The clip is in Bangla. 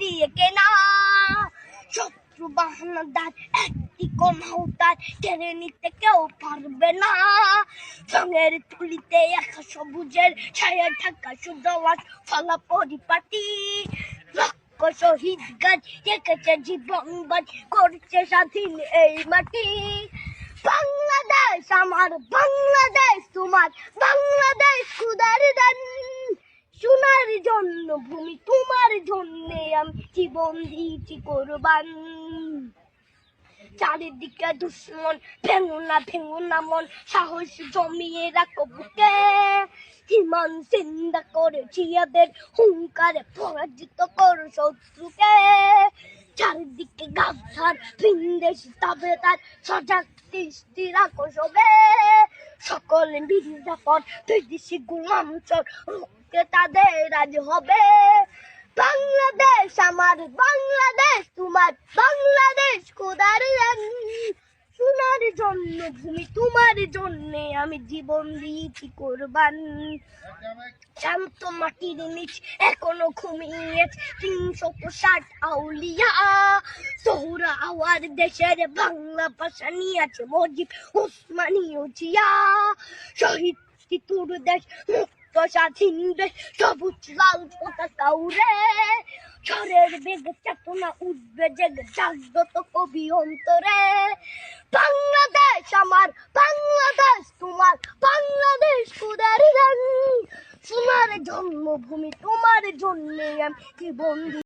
দিয়ে কেনা। শত্রু বাহানাদার একটি কোনাও তার টেনে নিতে কেউ পারবে না। রঙের তুলিতে একা সবুজের ছায়া ঢাকা সুদলাস ফলা পরিপাটি শহীদ গাছ রেখেছে জীবন বাজ, করছে স্বাধীন এই মাটি। বাংলাদেশ আমার, বাংলাদেশ তোমার, বাংলাদেশ খুদার দান। সোনার জন্য ভূমি তোমার জন্য। জীবন দিয়েছি কোরবান। চারিদিকে দুশ্মন ভেঙো না মন, সাহস জমিয়ে রাখো বুকে। হিমান চিন্তা করে হুঙ্কারে পরাজিত করো শত্রুকে। চারিদিকে গাছার তবে তার সজাগ দৃষ্টি রাখো সবে। সকলে বিদেশি গুলাম চোর তাদের আজ হবে। আমার বাংলাদেশ, তোমার বাংলাদেশ খোদার রান সোনার জন্য ভূমি তোমার জন্য আমি জীবন দিয়েছি কোরবান। শান্ত মাটির নিচ এখনও ঘুমিয়ে তিনশো ষাট আউলিয়া। সোহরা আওয়ার দেশের বাংলা ভাষা নিয়ে আছে মজিব উসমানীয় জিয়া শহীদ তিতুর দেশ, মুক্ত স্বাধীন দেশ, সবুজ লাল পতাকা উড়ে। ঝড়ের বেগ চেতনা উঠবে জেগে জাগ্রত কবি অন্তরে বাংলাদেশ আমার, বাংলাদেশ তোমার, বাংলাদেশ রান সোনার জন্মভূমি, তোমার জন্যে আমি কি দিই।